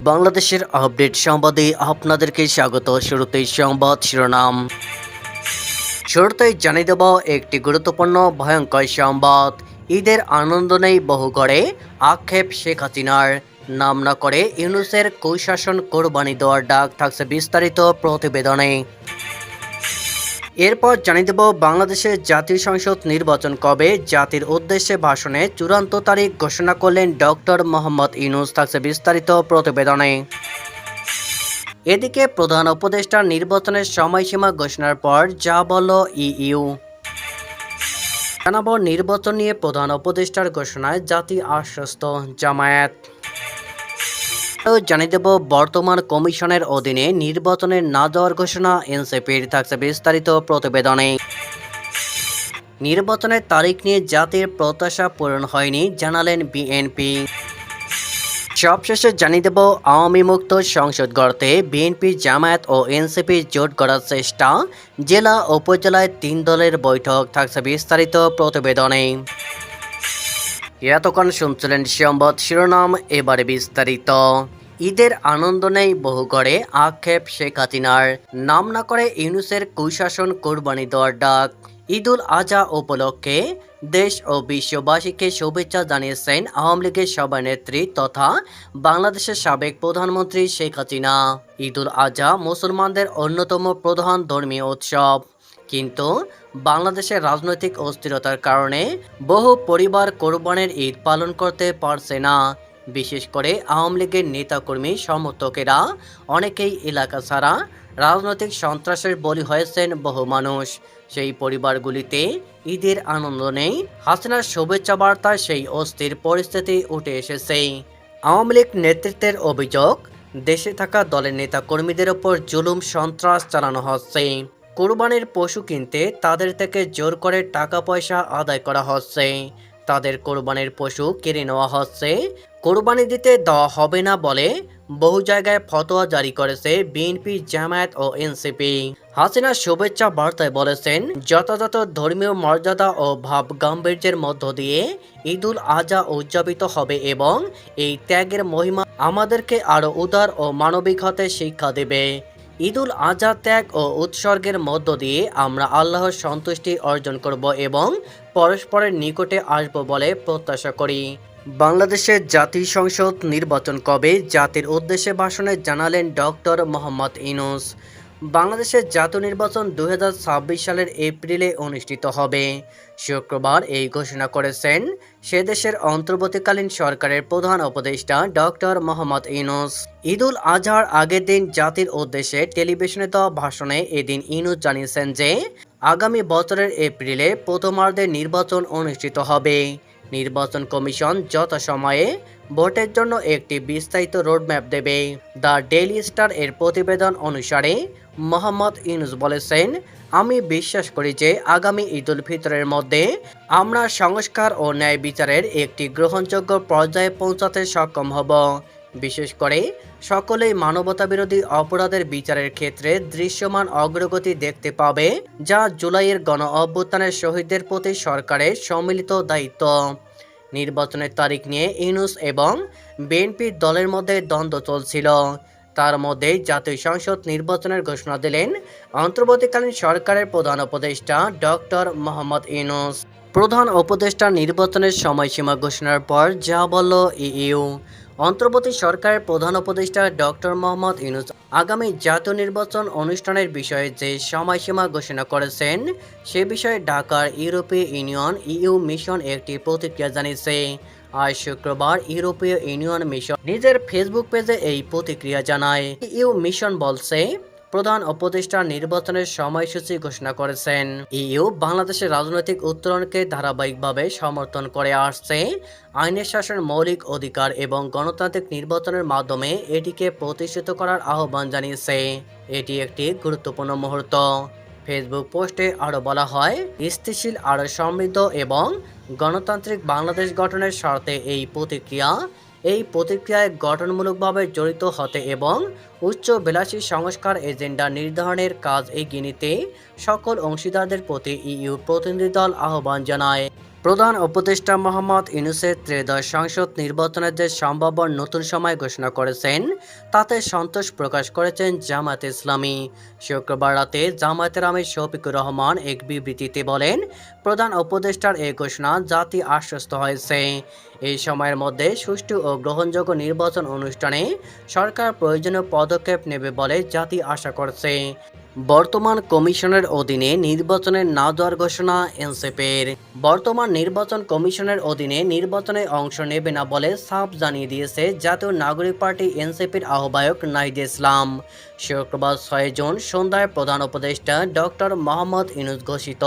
বাংলাদেশের আপডেট সংবাদে আপনাদেরকে স্বাগত। শুরুতেই সংবাদ শিরোনাম। শুরুতেই জানিয়ে দেব একটি গুরুত্বপূর্ণ ভয়ঙ্কর সংবাদ। ঈদের আনন্দ নেই বহু ঘরে আক্ষেপ শেখ হাসিনার। নাম না করে ইউনুসের কুশাসন কোরবানি দেওয়ার ডাক থাকছে বিস্তারিত প্রতিবেদনে। এরপর জানিয়ে দেব বাংলাদেশের জাতীয় সংসদ নির্বাচন কবে। জাতির উদ্দেশ্যে ভাষণে চূড়ান্ত তারিখ ঘোষণা করলেন ডক্টর মোহাম্মদ ইউনুস, থাকছে বিস্তারিত প্রতিবেদনে। এদিকে প্রধান উপদেষ্টা নির্বাচনের সময়সীমা ঘোষণার পর যা বলল ইইউ। জানাব নির্বাচন নিয়ে প্রধান উপদেষ্টার ঘোষণায় জাতি আশ্বস্ত, জামায়াত। জানিয়ে দেব, বর্তমান কমিশনের অধীনে নির্বাচনের না যাওয়ার ঘোষণা এনসিপির, থাকছে বিস্তারিত প্রতিবেদনে। নির্বাচনের তারিখ নিয়ে জাতির প্রত্যাশা পূরণ হয়নি, জানালেন বিএনপি। সবশেষে জানিয়ে দেব আওয়ামী মুক্ত সংসদ গড়তে বিএনপি জামায়াত ও এনসিপি জোট করার চেষ্টা। জেলা উপজেলায় তিন দলের বৈঠক, থাকছে বিস্তারিত প্রতিবেদনে। এতক্ষণ শুনছিলেন সংবাদ শিরোনাম, এবারে বিস্তারিত। ঈদের আনন্দ নেই বহু করে, আক্ষেপ শেখ হাসিনার। নাম না করে ইউনুসের কুশাসন কোরবানি দেওয়ার ডাক। ঈদুল আজহা উপলক্ষে দেশ ও বিশ্ববাসীকে শুভেচ্ছা জানিয়েছেন আওয়ামী লীগের সভানেত্রী তথা বাংলাদেশের সাবেক প্রধানমন্ত্রী শেখ হাসিনা। ঈদুল আজহা মুসলমানদের অন্যতম প্রধান ধর্মীয় উৎসব। কিন্তু বাংলাদেশের রাজনৈতিক অস্থিরতার কারণে বহু পরিবার কোরবানের ঈদ পালন করতে পারছে না। বিশেষ করে আওয়ামী লীগের নেতাকর্মী, সমর্থকেরা, অনেকেই এলাকা ছাড়া রাজনৈতিক সন্ত্রাসের বলি হয়েছেন বহু মানুষ। সেই পরিবারগুলিতে ঈদের আনন্দ নেই, হাসিনার শুভেচ্ছা বার্তায় সেই অস্থির পরিস্থিতি উঠে এসেছে। আওয়ামী লীগ নেতৃত্বের অভিযোগ, দেশে থাকা দলের নেতা কর্মীদের ওপর জুলুম, সন্ত্রাস চালানো হচ্ছে। কোরবানির পশু কিনতে তাদের থেকে জোর করে টাকা পয়সা আদায় করা হচ্ছে। তাদের কোরবানির পশু কেড়ে নেওয়া হচ্ছে। কোরবানি দিতে দেওয়া হবে না বলে বহু জায়গায় ফতোয়া জারি করেছে বিএনপি, জামায়াত ও এনসিপি। হাসিনা শুভেচ্ছা বার্তায় বলেছেন, যথাযথ ধর্মীয় মর্যাদা ও ভাব গাম্ভীর্যের মধ্য দিয়ে ঈদুল আজহা উদযাপিত হবে এবং এই ত্যাগের মহিমা আমাদেরকে আরও উদার ও মানবিক হতে শিক্ষা দেবে। ঈদুল আজহা ত্যাগ ও উৎসর্গের মধ্য দিয়ে আমরা আল্লাহর সন্তুষ্টি অর্জন করব এবং পরস্পরের নিকটে আসব বলে প্রত্যাশা করি। বাংলাদেশের জাতীয় সংসদ নির্বাচন কবে? জাতির উদ্দেশ্যে ভাষণে জানালেন ডক্টর মোহাম্মদ ইনুস বাংলাদেশের জাতীয় নির্বাচন দু হাজার ছাব্বিশ সালের এপ্রিলে অনুষ্ঠিত হবে। শুক্রবার এই ঘোষণা করেছেন সে দেশের অন্তর্বর্তীকালীন সরকারের প্রধান উপদেষ্টা ডক্টর মোহাম্মদ ইনুস ঈদুল আজহার আগের দিন জাতির উদ্দেশ্যে টেলিভিশনে দেওয়া ভাষণে এদিন ইনুস জানিয়েছেন যে, আগামী বছরের এপ্রিলে প্রথমার্ধে নির্বাচন অনুষ্ঠিত হবে। নির্বাচন কমিশন যথাসময়ে ভোটের জন্য একটি বিস্তারিত রোডম্যাপ দেবে, দ্য ডেইলি স্টার এর প্রতিবেদন অনুসারে মোহাম্মদ ইউনুস বলেছেন, আমি বিশ্বাস করি যে আগামী ঈদ উল ফিতরের মধ্যে আমরা সংস্কার ও ন্যায় বিচারের একটি গ্রহণযোগ্য পর্যায়ে পৌঁছাতে সক্ষম হব। বিশেষ করে সকলেই মানবতা বিরোধী অপরাধের বিচারের ক্ষেত্রে দৃশ্যমান অগ্রগতি দেখতে পাবে, যা জুলাইয়ের গণ অভ্যুত্থানের শহীদদের প্রতি সরকারের সম্মিলিত দায়িত্ব। নির্বাচনের তারিখ নিয়ে ইউনুস এবং বিএনপি দলের মধ্যে দ্বন্দ্ব চলছিল। তার মধ্যে জাতীয় সংসদ নির্বাচনের ঘোষণা দিলেন অন্তর্বর্তীকালীন সরকারের প্রধান উপদেষ্টা ডক্টর মোহাম্মদ ইউনুস। প্রধান উপদেষ্টা নির্বাচনের সময়সীমা ঘোষণার পর যা বলল ইইউ। অন্তর্বর্তী সরকারের প্রধান উপদেষ্টা ডক্টর মোহাম্মদ ইউনুস আগামী জাতীয় নির্বাচন অনুষ্ঠানের বিষয়ে যে সময়সীমা ঘোষণা করেছেন, সে বিষয়ে ঢাকার ইউরোপীয় ইউনিয়ন ইইউ মিশন একটি প্রতিক্রিয়া জানিয়েছে। আজ শুক্রবার ইউরোপীয় ইউনিয়ন মিশন নিজের ফেসবুক পেজে এই প্রতিক্রিয়া জানায়। ইউ মিশন বলছে প্রধান উপদেষ্টা নির্বাচনের সময়সূচি ঘোষণা করেছেন। ইউ বাংলাদেশের রাজনৈতিক উত্তরণকে ধারাবাহিকভাবে সমর্থন করে আসছে। আইনের শাসন মৌলিক অধিকার এবং গণতান্ত্রিক নির্বাচনের মাধ্যমে এটিকে প্রতিষ্ঠিত করার আহ্বান জানিয়েছে। এটি একটি গুরুত্বপূর্ণ মুহূর্ত। ফেসবুক পোস্টে আরও বলা হয়, স্থিতিশীল আরও সমৃদ্ধ এবং গণতান্ত্রিক বাংলাদেশ গঠনের স্বার্থে এই প্রতিক্রিয়া এই প্রতিক্রিয়ায় গঠনমূলকভাবে জড়িত হতে এবং উচ্চ বিলাসী সংস্কার এজেন্ডা নির্ধারণের কাজ এগিয়ে নিতে সকল অংশীদারদের প্রতি ইইউ প্রতিনিধি দল আহ্বান জানায়। প্রধান উপদেষ্টা মোহাম্মদ ইউনুসের ত্রয়োদশ সংসদ নির্বাচনের যে সম্ভাব্য নতুন সময় ঘোষণা করেছেন, তাতে সন্তোষ প্রকাশ করেছেন জামাত ইসলামী। শুক্রবার রাতে জামায়াতের আমির শফিকুর রহমান এক বিবৃতিতে বলেন, প্রধান উপদেষ্টার এই ঘোষণা জাতি আশ্বস্ত হয়েছে। এই সময়ের মধ্যে সুষ্ঠু ও গ্রহণযোগ্য নির্বাচন অনুষ্ঠানে সরকার প্রয়োজনীয় পদক্ষেপ নেবে বলে জাতি আশা করছে। বর্তমান কমিশনের অধীনে নির্বাচনে না দেওয়ার ঘোষণা এনসিপির। বর্তমান নির্বাচন কমিশনের অধীনে নির্বাচনে অংশ নেবে না বলে সাফ জানিয়ে দিয়েছে জাতীয় নাগরিক পার্টি এনসিপির আহ্বায়ক নাহিদ ইসলাম। শুক্রবার ছয় জুন সন্ধ্যায় প্রধান উপদেষ্টা ডক্টর মোহাম্মদ ইনুজ ঘোষিত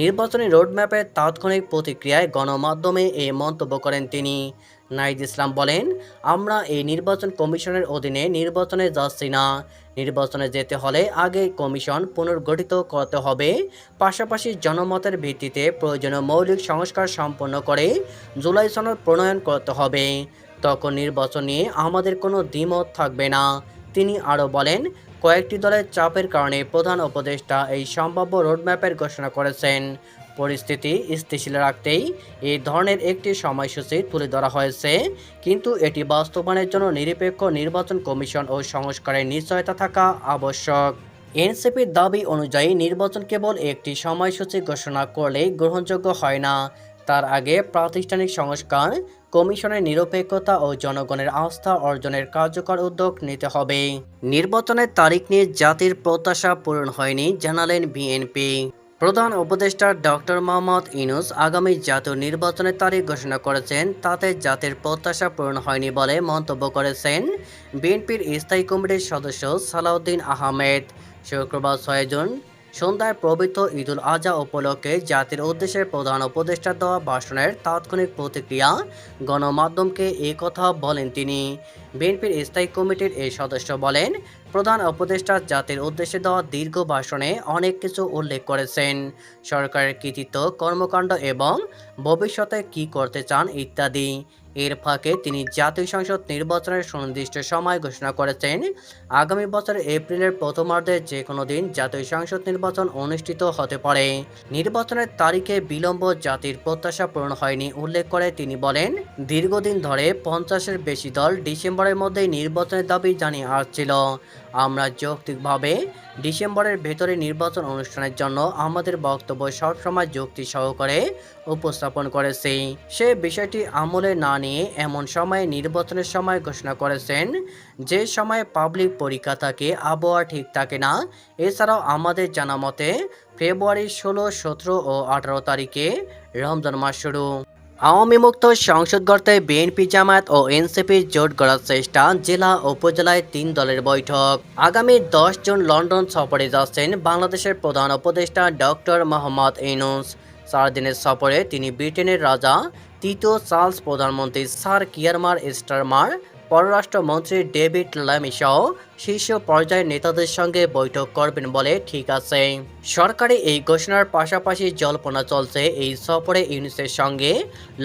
নির্বাচনী রোডম্যাপের তাৎক্ষণিক প্রতিক্রিয়ায় গণমাধ্যমে এই মন্তব্য করেন তিনি। নাহিদ ইসলাম বলেন, আমরা এই নির্বাচন কমিশনের অধীনে নির্বাচনে যাচ্ছি না। নির্বাচনে যেতে হলে আগে কমিশন পুনর্গঠিত করতে হবে। পাশাপাশি জনমতের ভিত্তিতে প্রয়োজনীয় মৌলিক সংস্কার সম্পন্ন করে জুলাই সনদ প্রণয়ন করতে হবে। তখন নির্বাচন নিয়ে আমাদের কোনো দ্বিমত থাকবে না। তিনি আরও বলেন, কয়েকটি দলের চাপের কারণে প্রধান উপদেষ্টা এই সম্ভাব্য রোডম্যাপের ঘোষণা করেছেন। পরিস্থিতি স্থিতিশীল রাখতেই এই ধরনের একটি সময়সূচি তুলে ধরা হয়েছে। কিন্তু এটি বাস্তবায়নের জন্য নিরপেক্ষ নির্বাচন কমিশন ও সংস্কারের নিশ্চয়তা থাকা আবশ্যক। এনসিপির দাবি অনুযায়ী নির্বাচন কেবল একটি সময়সূচি ঘোষণা করলেই গ্রহণযোগ্য হয় না। তার আগে প্রাতিষ্ঠানিক সংস্কার, কমিশনের নিরপেক্ষতা ও জনগণের আস্থা অর্জনের কার্যকর উদ্যোগ নিতে হবে। নির্বাচনের তারিখ নিয়ে জাতির প্রত্যাশা পূরণ হয়নি, জানালেন বিএনপি। প্রধান উপদেষ্টা ডক্টর মোহাম্মদ ইনুস আগামী জাতীয় নির্বাচনের তারিখ ঘোষণা করেছেন, তাতে জাতির প্রত্যাশা পূরণ হয়নি বলে মন্তব্য করেছেন বিএনপির স্থায়ী কমিটির সদস্য সালাউদ্দিন আহমেদ। শুক্রবার ছয় জুন সন্ধ্যায় পবিত্র ঈদুল আজহা উপলক্ষে জাতির উদ্দেশ্যে প্রধান উপদেষ্টা দেওয়া ভাষণের তাৎক্ষণিক প্রতিক্রিয়া, গণমাধ্যমকে এ কথা বলেন তিনি। বিএনপির স্থায়ী কমিটির এই সদস্য বলেন, প্রধান উপদেষ্টা জাতির উদ্দেশ্যে দেওয়া দীর্ঘ ভাষণে অনেক কিছু উল্লেখ করেছেন। সরকারের কৃতিত্ব, কর্মকাণ্ড এবং ভবিষ্যতে কি করতে চান ইত্যাদি। এর ফাঁকে তিনি জাতীয় সংসদ নির্বাচনের সুনির্দিষ্ট সময় ঘোষণা করেছেন। আগামী বছর এপ্রিলের প্রথমার্ধে যে কোনো দিন জাতীয় সংসদ নির্বাচন অনুষ্ঠিত হতে পারে। নির্বাচনের তারিখে বিলম্ব জাতির প্রত্যাশা পূরণ হয়নি উল্লেখ করে তিনি বলেন, দীর্ঘদিন ধরে পঞ্চাশের বেশি দল ডিসেম্বরের মধ্যেই নির্বাচনের দাবি জানিয়ে আসছিল। আমরা যৌক্তিকভাবে ডিসেম্বরের ভেতরে নির্বাচন অনুষ্ঠানের জন্য আমাদের বক্তব্য সবসময় যুক্তি সহকারে উপস্থাপন করেছি। সে বিষয়টি আমলে না নিয়ে এমন সময়ে নির্বাচনের সময় ঘোষণা করেছেন, যে সময়ে পাবলিক পরীক্ষা থাকে, আবহাওয়া ঠিক থাকে না। এছাড়াও আমাদের জানা মতে ফেব্রুয়ারি ষোলো, সতেরো ও আঠারো তারিখে রমজান মাস শুরু। আওয়ামী মুক্ত সংসদ গড়তে বিএনপি জামায়াত ও এনসিপির জোট গড়ার চেষ্টা জেলা উপজেলায় তিন দলের বৈঠক। আগামী দশ জুন লন্ডন সফরে যাচ্ছেন বাংলাদেশের প্রধান উপদেষ্টা ডক্টর মোহাম্মদ ইনুস চার দিনের সফরে তিনি ব্রিটেনের রাজা, তৃতীয় চার্লস প্রধানমন্ত্রী স্যার কিয়ারমার স্টারমার পররাষ্ট্রমন্ত্রী ডেভিড ল্যামি সহ শীর্ষ পর্যায়ের নেতাদের সঙ্গে বৈঠক করবেন বলে ঠিক আছে। সরকারি এই ঘোষণার পাশাপাশি জল্পনা চলছে এই সফরে ইউনিসের সঙ্গে।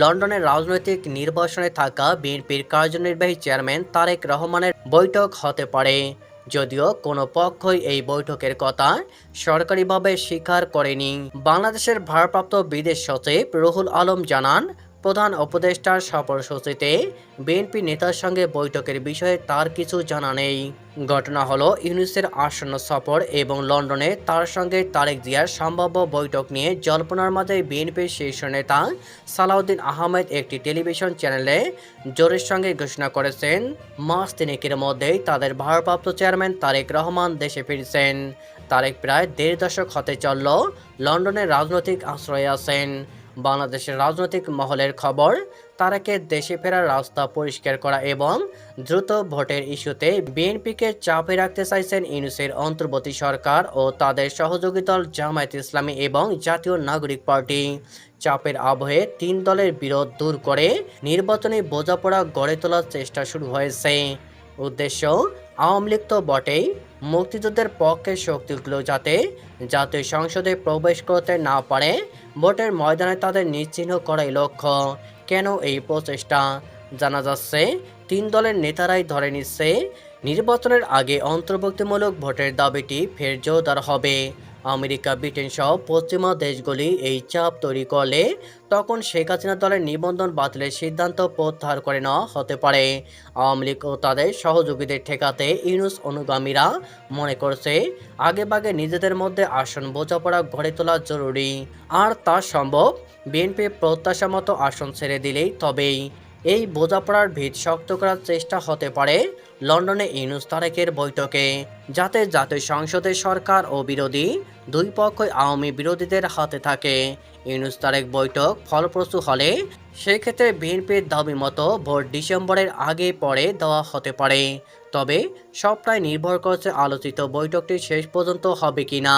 লন্ডনের রাজনৈতিক নির্বাচনে থাকা বিএনপির কার্যনির্বাহী চেয়ারম্যান তারেক রহমানের বৈঠক হতে পারে। যদিও কোনো পক্ষই এই বৈঠকের কথা সরকারিভাবে স্বীকার করেনি। বাংলাদেশের ভারপ্রাপ্ত বিদেশ সচিব রুহুল আলম জানান প্রধান উপদেষ্টার সফরসূচিতে বিএনপি নেতার সঙ্গে বৈঠকের বিষয়ে তার কিছু জানা নেই। ঘটনা হলো, ইউনিসের আসন্ন সফর এবং লন্ডনে তার সঙ্গে তারেক জিয়ার সম্ভাব্য বৈঠক নিয়ে জল্পনার মাঝে বিএনপির শীর্ষ নেতা সালাউদ্দিন আহমেদ একটি টেলিভিশন চ্যানেলে জোরের সঙ্গে ঘোষণা করেছেন, মাস তিনেকের মধ্যেই তাদের ভারপ্রাপ্ত চেয়ারম্যান তারেক রহমান দেশে ফিরছেন। তারেক প্রায় দেড় দশক হতে চলল লন্ডনের রাজনৈতিক আশ্রয়ে আছেন। বাংলাদেশের রাজনৈতিক মহলের খবর, তারাকে দেশে ফেরার রাস্তা পরিষ্কার করা এবং দ্রুত ভোটের ইস্যুতে বিএনপিকে চাপে রাখতে চাইছেন ইউনুসের অন্তর্বর্তী সরকার ও তাদের সহযোগী দল জামায়াত ইসলামী এবং জাতীয় নাগরিক পার্টি। চাপের আবহে তিন দলের বিরোধ দূর করে নির্বাচনী বোঝাপড়া গড়ে তোলার চেষ্টা শুরু হয়েছে। উদ্দেশ্য আওয়ামী লীগ তো বটেই। মুক্তিযুদ্ধের পক্ষের শক্তিগুলো যাতে জাতীয় সংসদে প্রবেশ করতে না পারে। ভোটের ময়দানে তাদের নিশ্চিহ্ন করাই লক্ষ্য। কেন এই প্রচেষ্টা? জানা যাচ্ছে, তিন দলের নেতারাই ধরে নিচ্ছে, নির্বাচনের আগে অন্তর্ভুক্তিমূলক ভোটের দাবিটি ফের জোরদার হবে। আমেরিকা, ব্রিটেন সহ পশ্চিমা দেশগুলি এই চাপ তৈরি করলে তখন শেখ হাসিনা দলের নিবন্ধন বাতিলের সিদ্ধান্ত প্রত্যাহার করে নেওয়া হতে পারে। আওয়ামী লীগ ও তাদের সহযোগীদের ঠেকাতে ইউনুস অনুগামীরা মনে করছে, আগেভাগে নিজেদের মধ্যে আসন বোঝাপড়া গড়ে তোলা জরুরি। আর তা সম্ভব, বিএনপি প্রত্যাশা মতো আসন ছেড়ে দিলেই তবেই। এই বোঝাপড়ার ভিত শক্ত করার চেষ্টা হতে পারে লন্ডনে ইউনুস তারেকের বৈঠকে, যাতে জাতীয় সংসদে সরকার ও বিরোধী দুই পক্ষই আওয়ামী বিরোধীদের হাতে থাকে। ইউনুস তারেক বৈঠক ফলপ্রসূ হলে সেক্ষেত্রে বিএনপির দাবি মতো ভোট ডিসেম্বরের আগে পরে দেওয়া হতে পারে। তবে সবটাই নির্ভর করছে আলোচিত বৈঠকটি শেষ পর্যন্ত হবে কিনা।